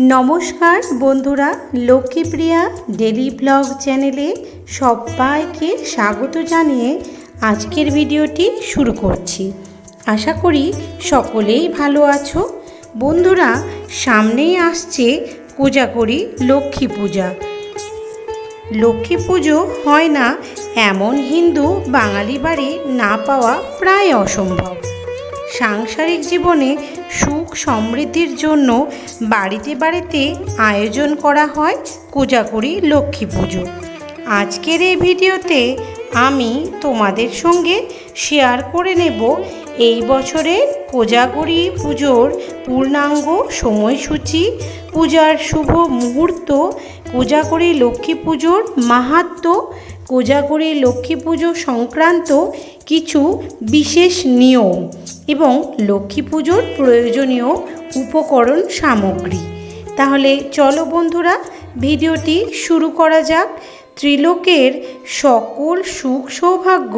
নমস্কার বন্ধুরা, Lakshmipriya daily blog চ্যানেলে সবাইকে স্বাগত জানিয়ে আজকের ভিডিওটি শুরু করছি। আশা করি সকলেই ভালো আছো। বন্ধুরা, সামনেই আসছে কোজাগরি লক্ষ্মী পূজা। লক্ষ্মী পুজো হয় না এমন হিন্দু বাঙালি বাড়ি না পাওয়া প্রায় অসম্ভব। সাংসারিক জীবনে সুখ সমৃদ্ধির জন্য বাড়িতে বাড়িতে আয়োজন করা হয় কোজাগরি লক্ষ্মী পুজো। আজকের এই ভিডিওতে আমি তোমাদের সঙ্গে শেয়ার করে নেব এই বছরের কোজাগরি পুজোর পূর্ণাঙ্গ সময়সূচি, পূজার শুভ মুহূর্ত, কোজাগরি লক্ষ্মী পুজোর মাহাত্ম্য কোজাগরি লক্ষ্মী পুজো সংক্রান্ত কিছু বিশেষ নিয়ম এবং লক্ষ্মী পুজোর প্রয়োজনীয় উপকরণ সামগ্রী। তাহলে চলো বন্ধুরা, ভিডিওটি শুরু করা যাক। ত্রিলোকের সকল সুখ সৌভাগ্য,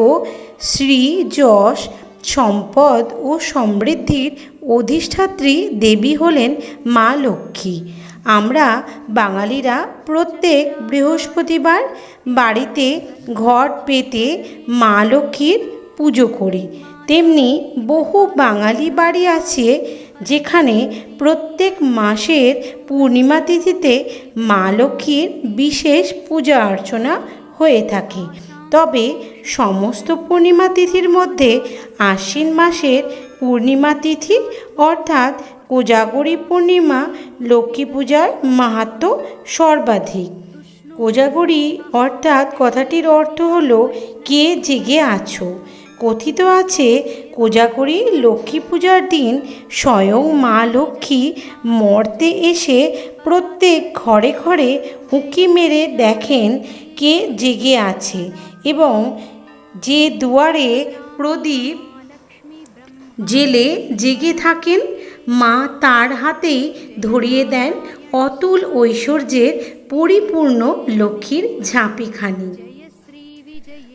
শ্রী, যশ, সম্পদ ও সমৃদ্ধির অধিষ্ঠাত্রী দেবী হলেন মা লক্ষ্মী। আমরা বাঙালিরা প্রত্যেক বৃহস্পতিবার বাড়িতে ঘট পেতে মা লক্ষ্মীর পুজো করি। তেমনি বহু বাঙালি বাড়ি আছে যেখানে প্রত্যেক মাসের পূর্ণিমা তিথিতে মা লক্ষ্মীর বিশেষ পূজা অর্চনা হয়ে থাকে। তবে সমস্ত পূর্ণিমা তিথির মধ্যে আশ্বিন মাসের পূর্ণিমা তিথি অর্থাৎ কোজাগরী পূর্ণিমা লক্ষ্মী পূজার মাহাত্ম সর্বাধিক। কোজাগরী অর্থাৎ কথাটির অর্থ হলো কে জেগে আছো? কথিত আছে, কোজাগরি লক্ষ্মী পূজার দিন স্বয়ং মা লক্ষ্মী মর্তে এসে প্রত্যেক ঘরে ঘরে উঁকি মেরে দেখেন কে জেগে আছে এবং যে দুয়ারে প্রদীপ জেলে জেগে থাকেন, মা তার হাতেই ধরিয়ে দেন অতুল ঐশ্বর্যের পরিপূর্ণ লক্ষ্মীর ঝাঁপিখানি।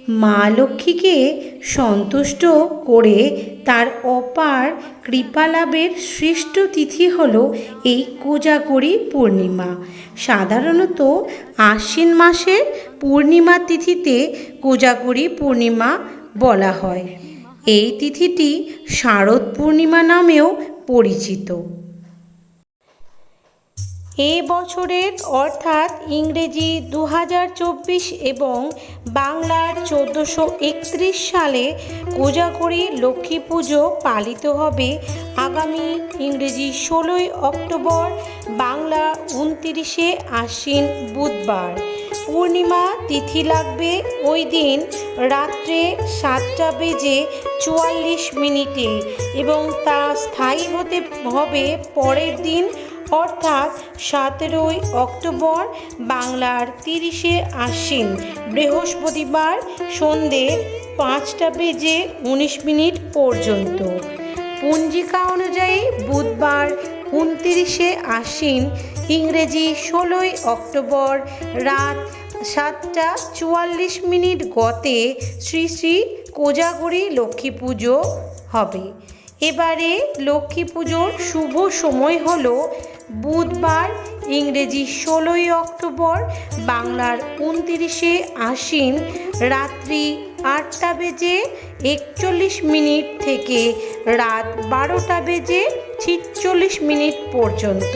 মা লক্ষ্মীকে সন্তুষ্ট করে তার অপার কৃপালাভের শ্রেষ্ঠ তিথি হল এই কোজাগরি পূর্ণিমা। সাধারণত আশ্বিন মাসের পূর্ণিমা তিথিতে কোজাগরি পূর্ণিমা বলা হয়। এই তিথিটি শারদ পূর্ণিমা নামেও পরিচিত। এ বছরের অর্থাৎ ইংরেজি দু হাজার চব্বিশ এবং বাংলার চোদ্দোশো সালে কোজাগরি লক্ষ্মী পুজো পালিত হবে আগামী ইংরেজি ষোলোই অক্টোবর বাংলা উনতিরিশে আশ্বিন বুধবার। পূর্ণিমা তিথি লাগবে ওই দিন রাত্রে সাতটা বেজে চুয়াল্লিশ মিনিটে এবং তা স্থায়ী হতে হবে পরের দিন অর্থাৎ সতেরোই অক্টোবর বাংলার তিরিশে আশ্বিন বৃহস্পতিবার সন্ধে পাঁচটা বেজে উনিশ মিনিট পর্যন্ত। পঞ্জিকা অনুযায়ী বুধবার উনতিরিশে আশ্বিন ইংরেজি ষোলোই অক্টোবর রাত সাতটা চুয়াল্লিশ মিনিট গতে শ্রী শ্রী কোজাগরি লক্ষ্মী পুজো হবে। এবারে লক্ষ্মী পুজোর শুভ সময় হল বুধবার, ইংরেজি ষোলোই অক্টোবর, বাংলার উনতিরিশে আশ্বিন, রাত্রি আটটা বেজে একচল্লিশ মিনিট থেকে রাত বারোটা বেজে ছিচল্লিশ মিনিট পর্যন্ত।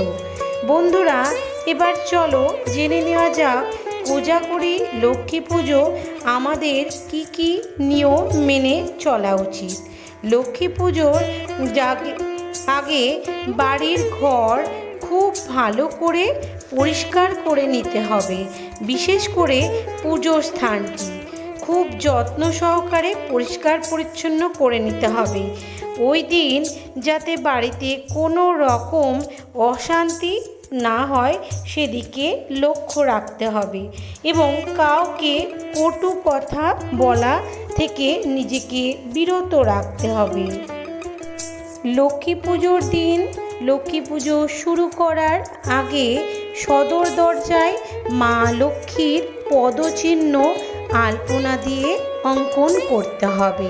বন্ধুরা, এবার চলো জেনে নেওয়া যাক কোজাগরি লক্ষ্মী পুজো আমাদের কি কি নিয়ম মেনে চলা উচিত। লক্ষ্মী পুজোর আগে বাড়ির ঘর খুব ভালো করে পরিষ্কার করে নিতে হবে, বিশেষ করে পুজোর স্থানটি। খুব যত্ন সহকারে পরিষ্কার পরিচ্ছন্ন করে নিতে হবে। ওই দিন যাতে বাড়িতে কোনো রকম অশান্তি না হয়, সেদিকে লক্ষ্য রাখতে হবে এবং কাউকে কটু কথা বলা থেকে নিজেকে বিরত রাখতে হবে। লক্ষ্মী পুজোর দিন লক্ষ্মী পুজো শুরু করার আগে সদর দরজায় মা লক্ষ্মীর পদচিহ্ন আলপনা দিয়ে অঙ্কন করতে হবে।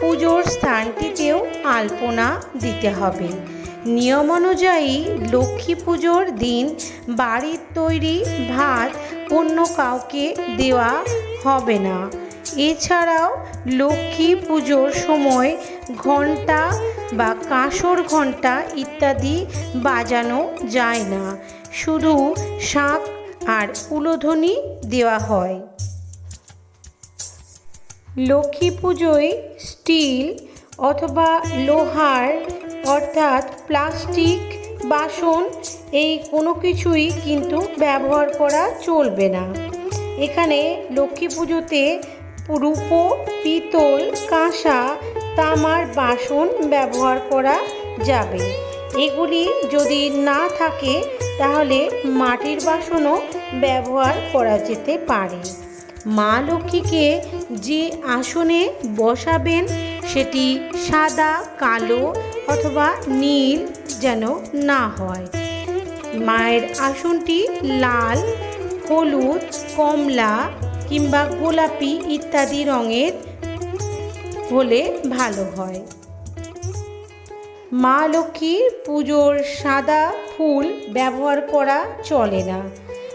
পুজোর স্থানটিতেও আলপনা দিতে হবে। নিয়ম অনুযায়ী লক্ষ্মী পুজোর দিন বাড়ির তৈরি ভাত অন্য কাউকে দেওয়া হবে না। এছাড়াও লক্ষ্মী পুজোর সময় ঘণ্টা বা কাঁসর ঘণ্টা ইত্যাদি বাজানো যায় না। শুধু শাঁখ আর উলোধ্বনি দেওয়া হয়। লক্ষ্মী পুজোয় স্টিল অথবা লোহার অর্থাৎ প্লাস্টিক, বাসন এই কোনো কিছুই কিন্তু ব্যবহার করা চলবে না। এখানে লক্ষ্মী পুজোতে রূপো, পিতল, কাঁসা তামার বাসন ব্যবহার করা যাবে। এগুলি যদি না থাকে, তাহলে মাটির বাসনও ব্যবহার করা যেতে পারে। মা লক্ষ্মীকে যে আসনে বসাবেন, সেটি সাদা, কালো অথবা নীল যেন না হয়। মায়ের আসনটি লাল, হলুদ, কমলা কিংবা গোলাপি ইত্যাদি রঙের হলে ভালো হয়। মা লক্ষ্মীর পুজোর সাদা ফুল ব্যবহার করা চলে না।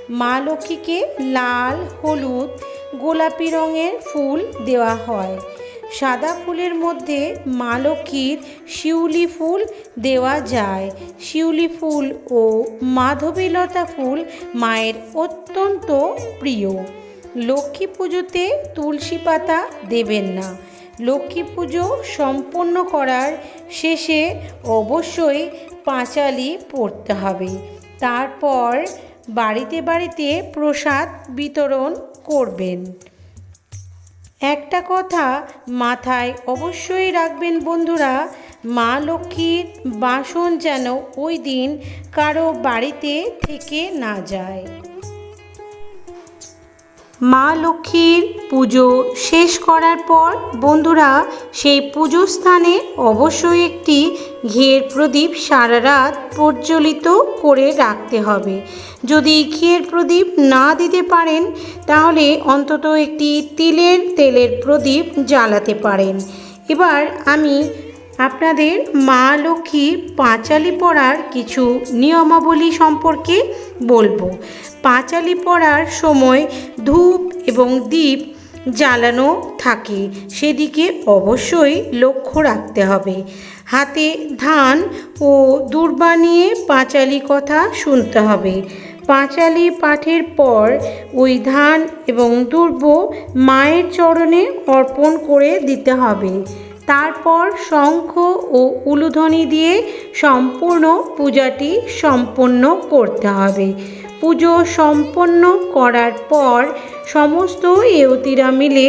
মা লক্ষ্মীকে লাল, হলুদ, গোলাপি রঙের ফুল দেওয়া হয়। সাদা ফুলের মধ্যে মা লক্ষ্মীর শিউলি ফুল দেওয়া যায়। শিউলি ফুল ও মাধবীলতা ফুল মায়ের অত্যন্ত প্রিয়। লক্ষ্মী পুজোতে তুলসী পাতা দেবেন না। লক্ষ্মী পুজো সম্পন্ন করার শেষে অবশ্যই পাঁচালি পড়তে হবে। তারপর বাড়িতে বাড়িতে প্রসাদ বিতরণ করবেন। একটা কথা মাথায় অবশ্যই রাখবেন বন্ধুরা, মা লক্ষ্মীর বাসন যেন ওই দিন কারও বাড়িতে থেকে না যায়। মা লক্ষ্মীর পুজো শেষ করার পর বন্ধুরা সেই পুজো স্থানে অবশ্যই একটি ঘিয়ের প্রদীপ সারা রাত প্রজ্বলিত করে রাখতে হবে। যদি ঘিয়ের প্রদীপ না দিতে পারেন, তাহলে অন্তত একটি তিলের তেলের প্রদীপ জ্বালাতে পারেন। এবার আমি আপনাদের মা লক্ষ্মী পাঁচালি পড়ার কিছু নিয়মাবলী সম্পর্কে বলব। পাঁচালি পড়ার সময় ধূপ এবং দীপ জ্বালানো থাকে। সেদিকে অবশ্যই লক্ষ্য রাখতে হবে। হাতে ধান ও দূর্বা নিয়ে পাঁচালি কথা শুনতে হবে। পাঁচালি পাঠের পর ওই ধান এবং দুর্ব মায়ের চরণে অর্পণ করে দিতে হবে। তারপর শঙ্খ ও উলুধ্বনি দিয়ে সম্পূর্ণ পূজাটি সম্পন্ন করতে হবে। পুজো সম্পন্ন করার পর সমস্ত এওতিরা মিলে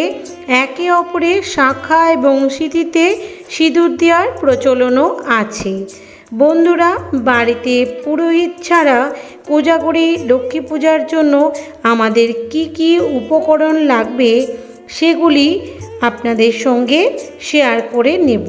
একে অপরের শাখা এবং স্মৃতিতে সিঁদুর দেওয়ার প্রচলনও আছে। বন্ধুরা, বাড়িতে পুরোহিত ছাড়া পূজা কোজাগরি লক্ষ্মী পূজার জন্য আমাদের কি কি উপকরণ লাগবে সেগুলি আপনাদের সঙ্গে শেয়ার করে নেব।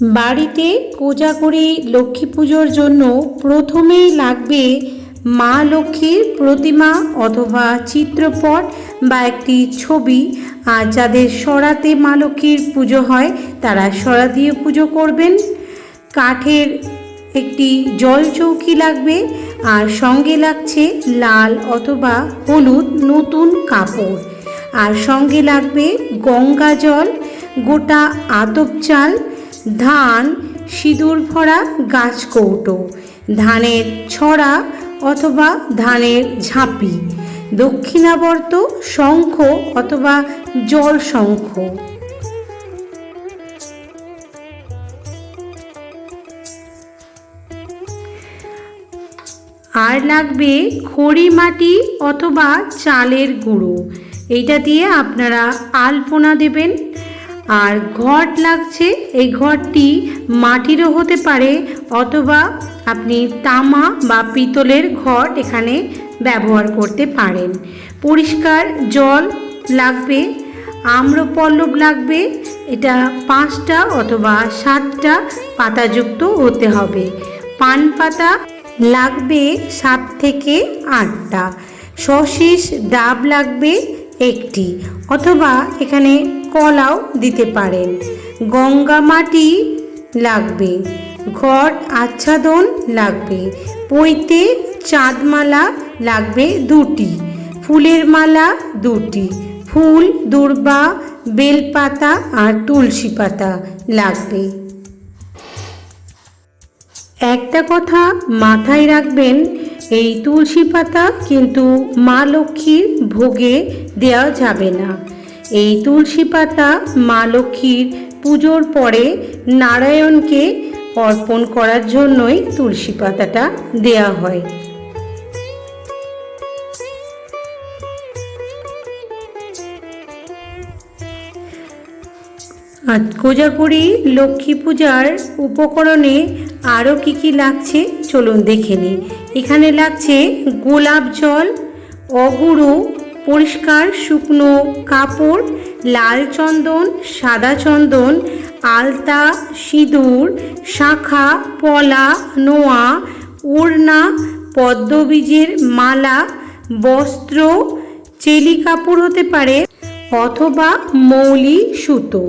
বাড়িতে কোজাগরি লক্ষ্মী পুজোর জন্য প্রথমেই লাগবে মা লক্ষ্মীর প্রতিমা অথবা চিত্রপট বা একটি ছবি। আর যাদের সরাতে মা লক্ষ্মীর পুজো হয়, তারা সরা দিয়ে পুজো করবেন। কাঠের একটি জল চৌকি লাগবে, আর সঙ্গে লাগছে লাল অথবা হলুদ নতুন কাপড়। আর সঙ্গে লাগবে গঙ্গা জল, গোটা আতপ চাল ধান, সিঁদুর ভরা গাছ কৌটো, ধানের ছড়া অথবা ধানের ঝাঁপি, দক্ষিণাবর্ত শঙ্খ অথবা জল শঙ্খ। আর লাগবে খড়ি মাটি অথবা চালের গুঁড়ো। এইটা দিয়ে আপনারা আলপনা দেবেন আর ঘট লাগছে, এই ঘরটি মাটিরও হতে পারে অথবা আপনি তামা বা পিতলের ঘট এখানে ব্যবহার করতে পারেন। পরিষ্কার জল লাগবে, আম্রপল্লব লাগবে, এটা পাঁচটা অথবা সাতটা পাতাযুক্ত হতে হবে। পান পাতা লাগবে সাত থেকে আটটা। সশিস ডাব লাগবে একটি অথবা এখানে কলাও দিতে পারেন। গঙ্গা মাটি লাগবে, ঘট আচ্ছাদন লাগবে, পৈতে চাঁদমালা লাগবে দুটি, ফুলের মালা দুটি, ফুল, দুর্বা, বেলপাতা আর তুলসী পাতা লাগবে। একটা কথা মাথায় রাখবেন, এই তুলসী পাতা কিন্তু মা লক্ষ্মীর ভোগে দেওয়া যাবে না। এই তুলসী পাতা মা লক্ষ্মীর পুজোর পরে নারায়ণকে অর্পণ করার জন্যই তুলসী পাতাটা দেয়া হয়। আর লক্ষ্মী পূজার উপকরণে আরও কি কি লাগছে চলুন দেখে নিই। এখানে লাগছে গোলাপ জল, অগুরু পরিষ্কার শুকনো কাপড়, লাল চন্দন, সাদা চন্দন, আলতা, সিঁদুর, শাখা, পলা, নোয়া, ওড়না, পদ্মবীজের মালা, বস্ত্র, চেলি কাপড় হতে পারে অথবা মৌলি সুতো।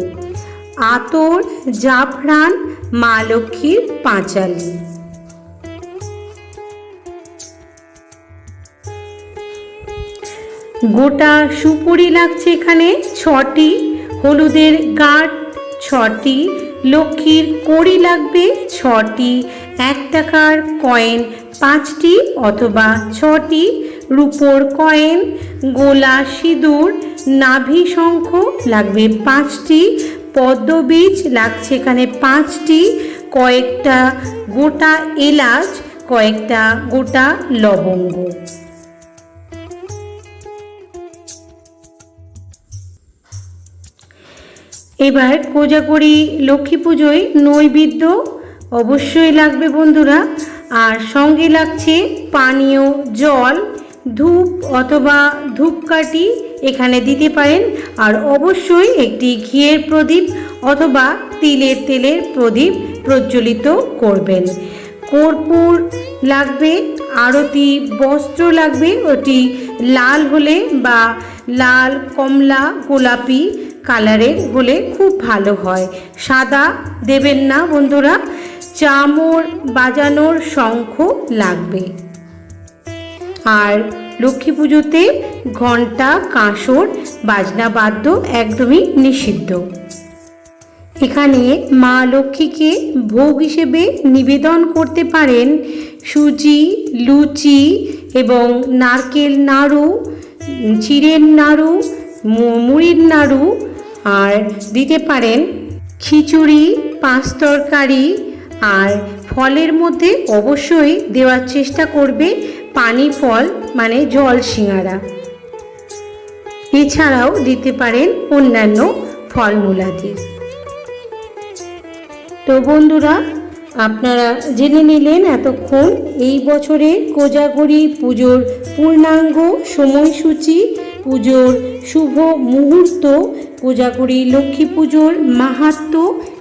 আতর, জাফরান, মা লক্ষ্মীর পাঁচালি। গোটা সুপুরি লাগছে এখানে ছটি, হলুদের গাঁট ছটি, লক্ষ্মীর কড়ি লাগবে ছটি, এক টাকার কয়েন পাঁচটি অথবা ছটি, রুপোর কয়েন, গোলা সিঁদুর, নাভি শঙ্খ লাগবে পাঁচটি পদ্মবীজ লাগছে এখানে পাঁচটি, কয়েকটা গোটা এলাচ, কয়েকটা গোটা লবঙ্গ। এবার কোজাগরি লক্ষ্মী পুজোয় নৈবেদ্য অবশ্যই লাগবে বন্ধুরা। আর সঙ্গে লাগছে পানীয় জল, ধূপ অথবা ধূপকাঠি এখানে দিতে পারেন। আর অবশ্যই একটি ঘিয়ের প্রদীপ অথবা তিলের তেলের প্রদীপ প্রজ্বলিত করবেন। কর্পূর লাগবে, আরতি বস্ত্র লাগবে, ওটি লাল হলে বা লাল, কমলা, গোলাপি কালারের হলে খুব ভালো হয়। সাদা দেবেন না বন্ধুরা, চামর বাজানোর শঙ্খ লাগবে। আর লক্ষ্মী পুজোতে ঘণ্টা কাঁসর, বাজনা বাদ্য একদমই নিষিদ্ধ। এখানে মা লক্ষ্মীকে ভোগ হিসেবে নিবেদন করতে পারেন সুজি, লুচি এবং নারকেল নাড়ু, চিড়ের নাড়ু মুড়ির নাড়ু আর দিতে পারেন খিচুড়ি, পাঁচ তরকারি আর ফলের মধ্যে অবশ্যই দেওয়ার চেষ্টা করবে পানি ফল মানে জল সিঙাড়া এছাড়াও দিতে পারেন অন্যান্য ফলমূলাদি তো বন্ধুরা আপনারা জেনে নিলেন এতক্ষণ এই বছরে কোজাগরি পুজোর পূর্ণাঙ্গ সময়সূচি, পুজোর শুভ মুহূর্ত, কোজাগরি লক্ষ্মী পুজোর মাহাত্ম,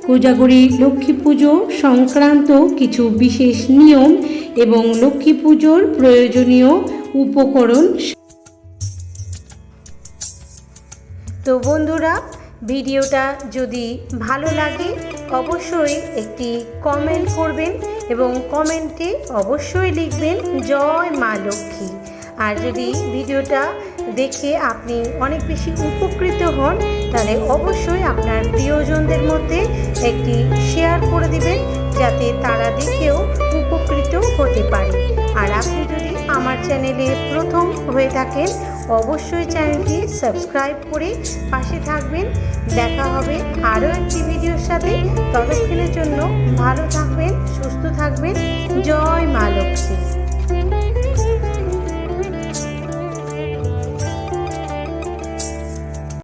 কোজাগরি লক্ষ্মী পুজো সংক্রান্ত কিছু বিশেষ নিয়ম এবং লক্ষ্মী পুজোর প্রয়োজনীয় উপকরণ তো বন্ধুরা, ভিডিওটা যদি ভালো লাগে অবশ্যই একটি কমেন্ট করবেন এবং কমেন্টে অবশ্যই লিখবেন, জয় মা লক্ষ্মী। আর যদি ভিডিওটা দেখে আপনি অনেক বেশি উপকৃত হন, তাহলে অবশ্যই আপনার প্রিয়জনদের মধ্যে একটি শেয়ার করে দিবেন, যাতে তারা দেখেও উপকৃত হতে পারে। আর আপনি যদি আমার চ্যানেলে প্রথম হয়ে থাকেন অবশ্যই চ্যানেলটি সাবস্ক্রাইব করে পাশে থাকবেন। দেখা হবে আরও একটি ভিডিওর সাথে। ততক্ষণের জন্য ভালো থাকবেন, সুস্থ থাকবেন। জয় মা